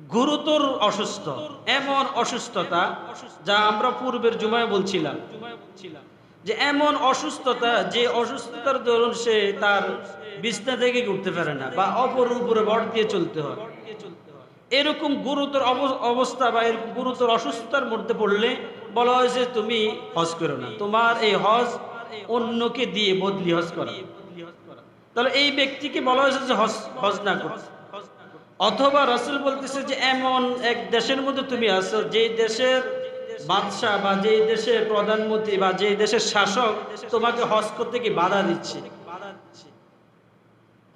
গুরুতর অসুস্থ, এমন অসুস্থতা যা আমরা পূর্বের জুমায় বলছিলাম। যে এমন অসুস্থতা, যে অসুস্থতার দরুন সে তার বিছনা থেকে উঠতে পারে না বা অপর উপরে ভর দিয়ে চলতে হয়। এরকম গুরুতর অবস্থা বা এরকম গুরুতর অসুস্থতার মধ্যে পড়লে বলা হয়েছে তুমি হজ করো না। তোমার এই হজ অন্যকে দিয়ে বদলি হজ করা। তাহলে এই ব্যক্তিকে বলা হয়েছে যে হজ হজ না করতে অথবা রাসূল বলতেছে যে, এমন এক দেশের মধ্যে তুমি আছো যে দেশের বাদশাহ বা যে দেশের প্রধানমন্ত্রী বা যে দেশের শাসক তোমাকে হজ করতে কি বাধা দিচ্ছে?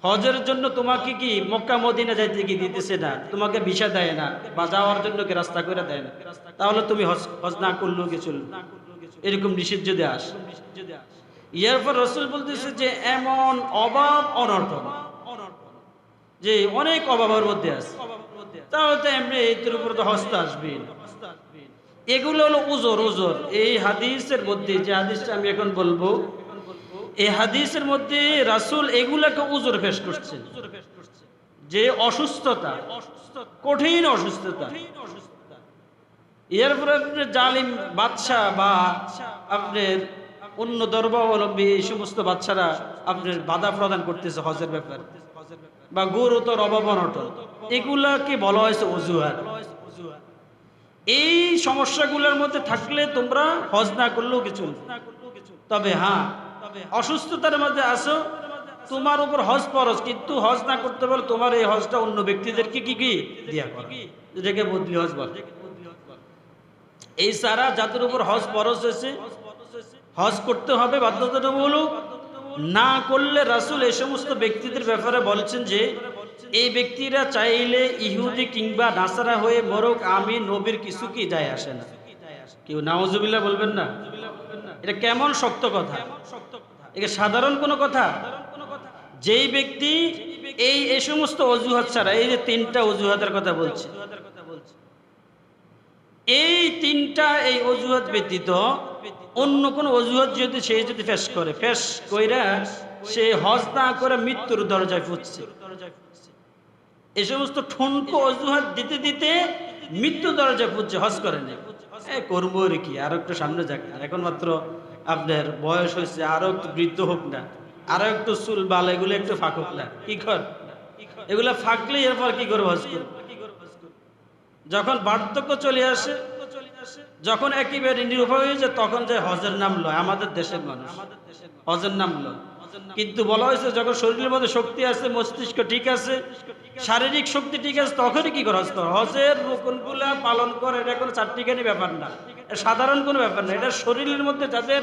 হজের জন্য তোমাকে কি মক্কা, মদিনা যাইতে কি দিতেছে না? তোমাকে ভিসা দেয় না বা যাওয়ার জন্য কি রাস্তা করে দেয় না? তাহলে তুমি হজ হজ না করলেও কি চলবে? এরকম নিষেধ যদি আস ইয়ার পর রসুল বলতেছে যে, এমন অভাব অনর্থন যে অনেক অভাবের মধ্যে আছে। তাহলে তো এমনি এর উপর তো হস্ত আসবে এগুলো হলো উজোর উজোর। এই হাদিসের মধ্যে যে হাদিসটা আমি এখন বলব, এই হাদিসের মধ্যে রাসূল এগুলাকে উজোর পেশ করছেন যে অসুস্থতা, কঠিন অসুস্থতা। এরপরে আপনার জালিম বাদশাহ বা আপনার অন্য ধর্মাবলম্বী এই সমস্ত বাচ্চারা আপনার বাধা প্রদান করতেছে হজের ব্যাপারে। বা গুরুতর অভাব অনটন এগুলাকে বলা হয়েছে অজুহাত। এই সমস্যাগুলোর মধ্যে থাকলে তোমরা হজ না করলেও কিছু। তবে হ্যাঁ অসুস্থতার মধ্যে আসো তোমার উপর হজ ফরজ, কিন্তু হজ না করতে পারলে তোমার এই হজটা অন্য ব্যক্তিদেরকে কি কি দিয়া করা? বদলি হজ বলে। এই সারা যাদের উপর হজ ফরজ হয়েছে। হজ করতে হবে বাধ্যতামূলক। না করলে রাসুল এই সমস্ত ব্যক্তিদের ব্যাপারে বলছেন যে, এই ব্যক্তিরা চাইলে ইহুদি কিংবা নাসারা হয়ে মরক আমি নবীর কিছু কি যায় আসে না। কেউ নাওজুবিল্লাহ বলবেন না? এটা কেমন শক্ত কথা? এটা সাধারণ কোনো কথা? যেই ব্যক্তি এই এই সমস্ত অজুহাত ছাড়া, এই যে তিনটা অজুহাতের কথা বলছে। এই তিনটা এই অজুহাত ব্যতীত অন্য কোন অজুহাত যদি সে যদি ফেস করে ফেস কইরা সে হজ না করে মৃত্যুর দরজায় ফুটছে এই সমস্ত ঠুনকো অজুহাত দিতে দিতে মৃত্যু দরজায় ফুটছে হজ করে না করব রে কি, আরও একটু সামনে যাক। আর এখন মাত্র আপনার বয়স হয়েছে, আরও একটু বৃদ্ধ হোক না, আরও একটু চুল বাল, এগুলো একটু ফাঁকুক না, কি কর? এগুলা ফাঁকলে এরপর কি করব হজ করব? যখন বার্ধক্য চলে আসে যখন একেবারে নিরুপায় হয়ে যায়, তখন যে হজের নাম লয়, আমাদের দেশের মানুষ। হজের নাম লয়। কিন্তু বলা হয়েছে, যখন শরীরের মধ্যে শক্তি আছে, মস্তিষ্ক ঠিক আছে, শারীরিক শক্তি ঠিক আছে, তখনই কি করে? হজ হজের রোকনগুলা পালন করে, এটা কোনো চারটিখানি ব্যাপার না। সাধারণ কোনো ব্যাপার না। এটা শরীরের মধ্যে যাদের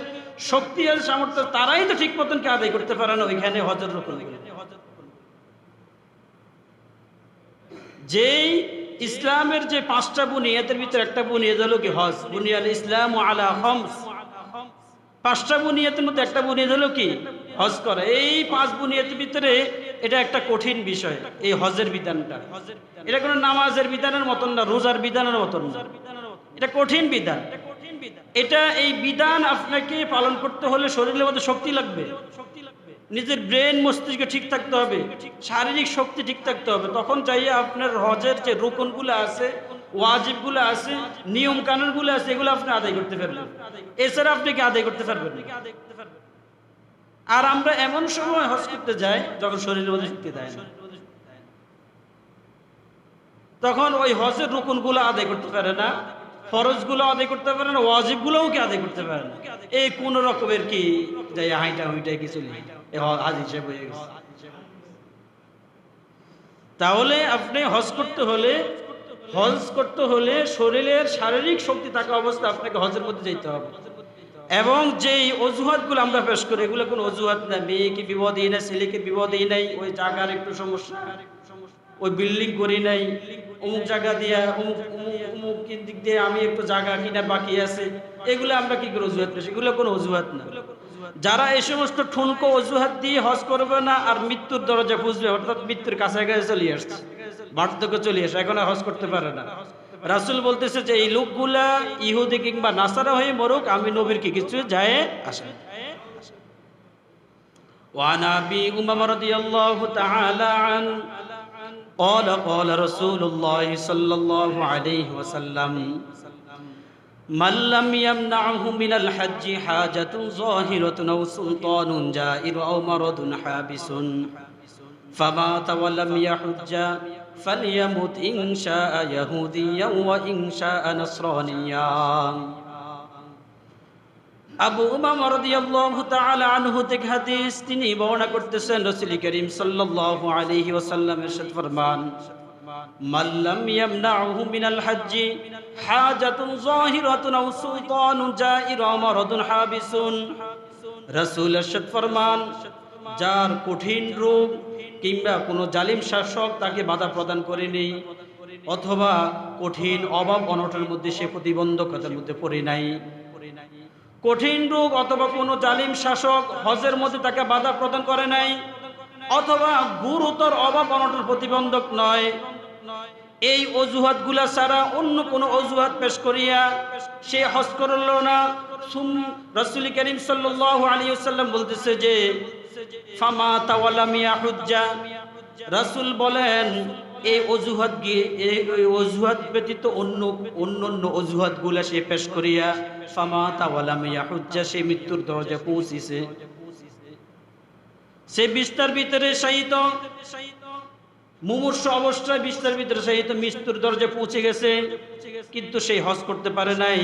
শক্তি আছে সামর্থ্য, তারাই তো ঠিক মতন কে আদায় করতে পারে না, ওইখানে হজের রোকন। যেই ইসলামের যে পাঁচটা বুনিয়াদের ভিতরে একটা বুনিয়াদ হলো কি হজ। বুনিয়াল ইসলাম আলা হমস পাঁচটা বুনিয়াদের মধ্যে একটা বুনিয়াদ হলো কি? হজ করা। এই পাঁচ বুনিয়াদের ভিতরে এটা একটা কঠিন বিষয়, এই হজের বিধানটা। এটা কোনো নামাজের বিধানের মতন না, রোজার বিধানের মতন না। এটা কঠিন বিধান। এটা এই বিধান আপনাকে পালন করতে হলে শরীরের মধ্যে শক্তি লাগবে। নিজের ব্রেন মস্তিষ্ক ঠিক থাকতে হবে, শারীরিক শক্তি ঠিক থাকতে হবে। তখন চাইয়ে আপনার হজের যে রোকনগুলো আছে, ওয়াজিবগুলো আছে নিয়ম কানুনগুলো আছে, এগুলো আপনি আদায় করতে পারবেন। এছাড়া আপনি কি আদায় করতে পারবেন? আর আমরা এমন সময় হজ করতে যাই, যখন শরীরের মধ্যে শক্তি দেয় না। তখন ওই হজের রুকুনগুলো আদায় করতে পারে না, ফরজগুলো আদায় করতে পারে না, ওয়াজিবগুলোও কি আদায় করতে পারে না। এই কোন রকমের কি যাই হাইটা হুইটাই কিছু নেই। তাহলে আপনি হজ করতে হলে, হজ করতে হলে শরীরের শারীরিক শক্তি থাকা অবস্থা আপনাকে হজের মধ্যে যেতে হবে। এবং যেই অজুহাতগুলো আমরা পেশ করি, এগুলো কোনো অজুহাত না। মেয়েকে বিপদই নাই ছেলেকে বিপদই নাই, ওই জায়গার একটু সমস্যা, ওই বিল্ডিং করি নাই, অমুক জায়গা দিয়া, অমুক অমুক দিক দিয়ে আমি একটু জায়গা কিনার বাকি আছে, এগুলো আমরা কি করে অজুহাত পেশ এগুলো কোনো অজুহাত না। যারা এই সমস্ত ঠুনকো অজুহাত দিয়ে হজ করবে না আর মৃত্যুর দরজা খুঁজবে অর্থাৎ মৃত্যুর কাছাকাছি চলে আসছে বার্ধক্য চলে আসে এখন আর হজ করতে পারে না রাসূল বলতেছে যে এই লোকগুলা ইহুদি কিংবা নাসারা হয়ে মরুক আমি নবীর কি কিছু যায় আসে না। وعن ابي امامه رضي الله تعالى عنه قال قال رسول الله صلى الله عليه وسلم মাল্লাম ইয়ামনাহু মিনাল হাজ্জি হাজাতুন যাহিরাতুন আও সুলতানুন জাইরু আও মারাদুন হাবিসুন। ফামাতা ওয়া লাম ইয়াহুজ্জা ফালইয়ামুত ইন শাআ ইয়াহুদিয়্যান ওয়া ইন শাআ নাসরানিয়্যান আবু উমামা রাদিয়াল্লাহু তাআলা আনহু থেকে হাদিস তিনি বর্ণনা করতেছেন, রাসূল করিম সাল্লাল্লাহু আলাইহি ওয়াসাল্লাম ইরশাদ ফরমান। যার কঠিন রোগ কিংবা কোনো জালিম শাসক তাকে বাধা প্রদান করেনি, অথবা কঠিন অভাব অনটনের মধ্যে সে প্রতিবন্ধকতার মধ্যে পড়ে নাই। কঠিন রোগ অথবা কোনো জালিম শাসক হজের মধ্যে তাকে বাধা প্রদান করে নাই, অথবা গুরুতর অভাব অনটন প্রতিবন্ধক নয়। এই অজুহাতগুলা ছাড়া অন্য কোনো অজুহাত পেশ করিয়া সে হজ করল না। রসুল করিম সাল্লাল্লাহু আলাইহি ওয়াসাল্লাম বলতেছে যে বলেন, এই অজুহাত এই অজুহাত ব্যতীত অন্য অন্য অন্য সে পেশ করিয়া ফামা তাওয়ালা মিয়া হুজ্জা সে মৃত্যুর দরজা পৌঁছিছে। সে বিস্তার ভিতরে শায়িত। মুমূর্ষ অবস্থায় বিস্তার ভিতরে শায়িত মৃত্যুর দরজা পৌঁছে গেছে, কিন্তু সেই হজ করতে পারে নাই।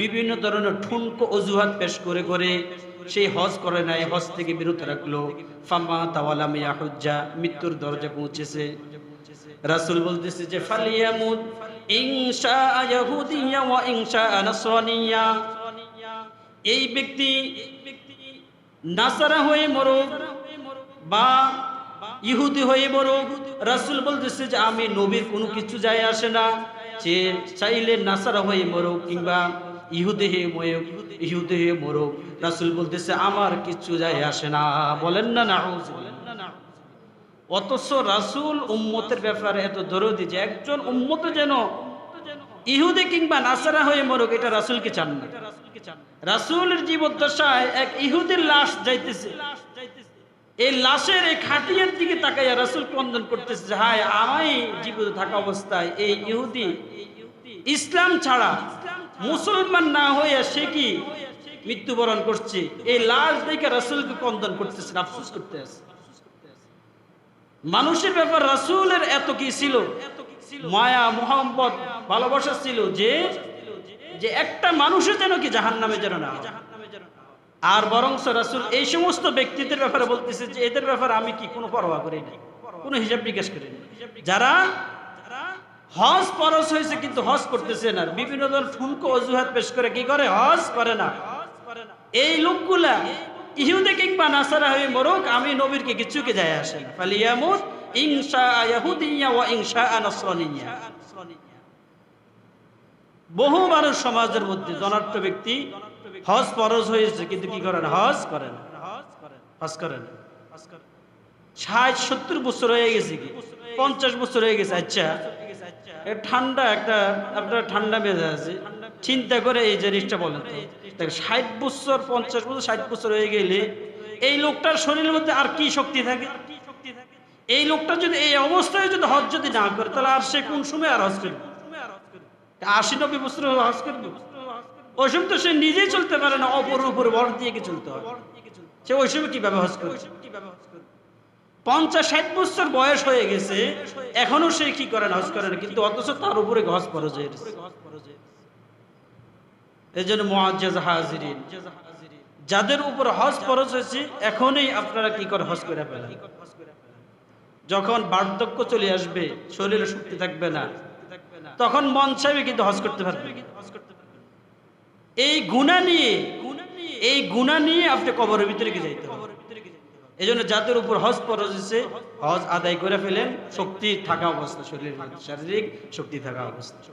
বিভিন্ন ধরনের ঠুনকো অজুহাত পেশ করে করে সেই হজ করে নাই, হজ থেকে বিরত রাখল। ফামা তাওয়ালা মিয়া হুজ্জা মৃত্যুর দরজা পৌঁছেছে। রাসূল বলতেছে যে, ফালিয়ামুদ ইংসা ইয়াহুদিয়া ওয়া ইনশা নাসরানিয়া। এই ব্যক্তি নাসারা হয়ে মরুক বা ইহুদি হয়ে মরুক রাসূল বলতেছে যে আমি নবীর কোনো কিছু যায় আসে না, যে চাইলে নাসারা হয়ে মরুক কিংবা ইহুদি হয়ে মরুক, ইহুদি হয়ে মরুক। রাসূল বলতেছে, আমার কিছু যায় আসে না। বলেন না না অথচ রাসূল উম্মতের ব্যাপারে এত দরদি যে একজন উম্মত যেন ইহুদি কিংবা নাসারা হয়ে মরুক, এটা রাসূলকে চান না। রাসূলের জীবদ্দশায় এক ইহুদির লাশ যাইতেছে। এই লাশের এই খাটিয়ার দিকে তাকাইয়া রাসূল ক্রন্দন করতেছে যে, হায় আমি জীবিত থাকা অবস্থায় এই ইহুদি ইসলাম ছাড়া মুসলমান না হয়ে সে কি মৃত্যুবরণ করছে? এই লাশ দেখে রাসূলকে ক্রন্দন করতেছে আফসোস করতে আছে মানুষের ব্যাপার রাসূলের এত কি ছিল? মায়া মোহাম্মত ভালোবাসা ছিল যে যে একটা মানুষের যেন কি জাহান নামে যেন না হয়। আর বরং রাসূল এই সমস্ত ব্যক্তিদের ব্যাপারে বলতেছে যে এদের ব্যাপারে আমি কি কোনো পরোয়া করি না কোনো হিসাব নিকাশ করি না যারা হজ পরশ হয়েছে কিন্তু হজ করতেছে না, বিভিন্ন ধরনের ঠুনকো অজুহাত পেশ করে, কি করে? হজ করে না। এই লোকগুলা ইহুদে কিংবা নাসারা হয়ে মরুক, আমি নবীর নবীরকে কিছুকে যায় আসে না। ইনশা ইয়াহুদিয়া ওয়া ইনশা নাসরানিয়া বহু মানুষ সমাজের মধ্যে জনাট্য ব্যক্তি হজ ফরজ হয়েছে, কিন্তু কি করেন? হজ করেন। হজ করেন। ষাট, সত্তর বছর হয়ে গেছে কি? পঞ্চাশ বছর হয়ে গেছে আচ্ছা। ঠান্ডা একটা, আপনার ঠান্ডা মেজাজ আছে। চিন্তা করে এই জিনিসটা বলেন দেখ ষাট বছর, পঞ্চাশ বছর, ষাট বছর হয়ে গেলে এই লোকটার শরীরের মধ্যে আর কি শক্তি থাকে? এই লোকটা যদি এই অবস্থায় যদি হজ যদি না করে, তাহলে আর সে কোন সময় আর হজ করবে? আশি, নব্বই বছর হজ করবে? ওই তো সে নিজেই চলতে পারে না, অপর উপরে বর দিয়ে কি চলতে হয়? সে ওই সময় কীভাবে হজ করবে পঞ্চাশ ষাট বছর বয়স হয়ে গেছে, এখনও সে কি করে না হজ করে না, কিন্তু অথচ তার উপরে হজ ফরজ হয়ে এই জন্য হাজিরিন, যাদের উপর হজ ফরজ হয়েছে, এখনই আপনারা কি করে হজ করে ফেলেন? যখন বার্ধক্য চলে আসবে, শরীরে শক্তি থাকবে না, তখন মন চাইবে কিন্তু হজ করতে পারবে। এই গুণা নিয়ে, এই গুণা নিয়ে আপনি কবরের ভিতরে কি যাইতে হবে। এই জন্য যাদের উপর হজ ফরজ হজ আদায় করে ফেলেন, শক্তি থাকা অবস্থা শরীরের শারীরিক শক্তি থাকা অবস্থা।